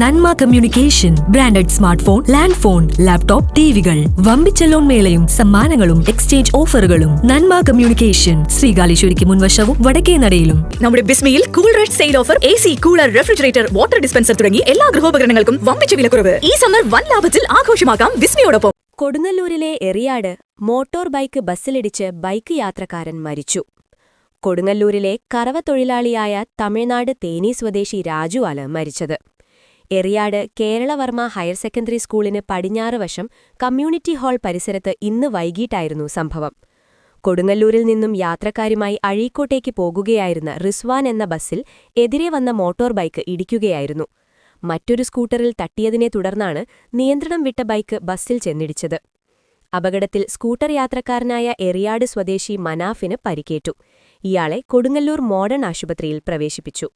Nanma communication branded smart phone land phone laptop ടിവികൾ. വമ്പിച്ച loan മേളയും സമ്മാനങ്ങളും exchange ഓഫറുകളും. നന്മ കമ്മ്യൂണിക്കേഷൻ ശ്രീകാലേശ്വരിക്ക് മുൻവശവും വടക്കേ നടയിലും. നമ്മുടെ ബിസ്മിയിൽ cool red sale offer A C cooler refrigerator water dispenser തുടങ്ങി എല്ലാ ഗൃഹോപകരണങ്ങൾക്കും വമ്പിച്ച വിലക്കുറവ്. ഈ സമ്മർ വൻ ലാഭത്തിൽ ആഘോഷമാക്കാം ബിസ്മിയോടൊപ്പം. കൊടുങ്ങല്ലൂരിലെ എറിയാട് മോട്ടോർ ബൈക്ക് ബസ്സിലിടിച്ച് ബൈക്ക് യാത്രക്കാരൻ മരിച്ചു. കൊടുങ്ങല്ലൂരിലെ കറവ തൊഴിലാളിയായ തമിഴ്നാട് തേനി സ്വദേശി രാജുവാണ് മരിച്ചത്. എറിയാട് കേരളവർമ്മ ഹയർ സെക്കൻഡറി സ്കൂളിന് പടിഞ്ഞാറ് വശം കമ്മ്യൂണിറ്റി ഹാൾ പരിസരത്ത് ഇന്ന് വൈകിട്ടായിരുന്നു സംഭവം. കൊടുങ്ങല്ലൂരിൽ നിന്നും യാത്രക്കാരുമായി അഴീക്കോട്ടേക്ക് പോകുകയായിരുന്ന റിസ്വാൻ എന്ന ബസ്സിൽ എതിരെ വന്ന മോട്ടോർ ബൈക്ക് ഇടിക്കുകയായിരുന്നു. മറ്റൊരു സ്കൂട്ടറിൽ തട്ടിയതിനെ തുടർന്നാണ് നിയന്ത്രണം വിട്ട ബൈക്ക് ബസ്സിൽ ചെന്നിടിച്ചത്. അപകടത്തിൽ സ്കൂട്ടർ യാത്രക്കാരനായ എറിയാട് സ്വദേശി മനാഫിന് പരിക്കേറ്റു. ഇയാളെ കൊടുങ്ങല്ലൂർ മോഡേൺ ആശുപത്രിയിൽ പ്രവേശിപ്പിച്ചു.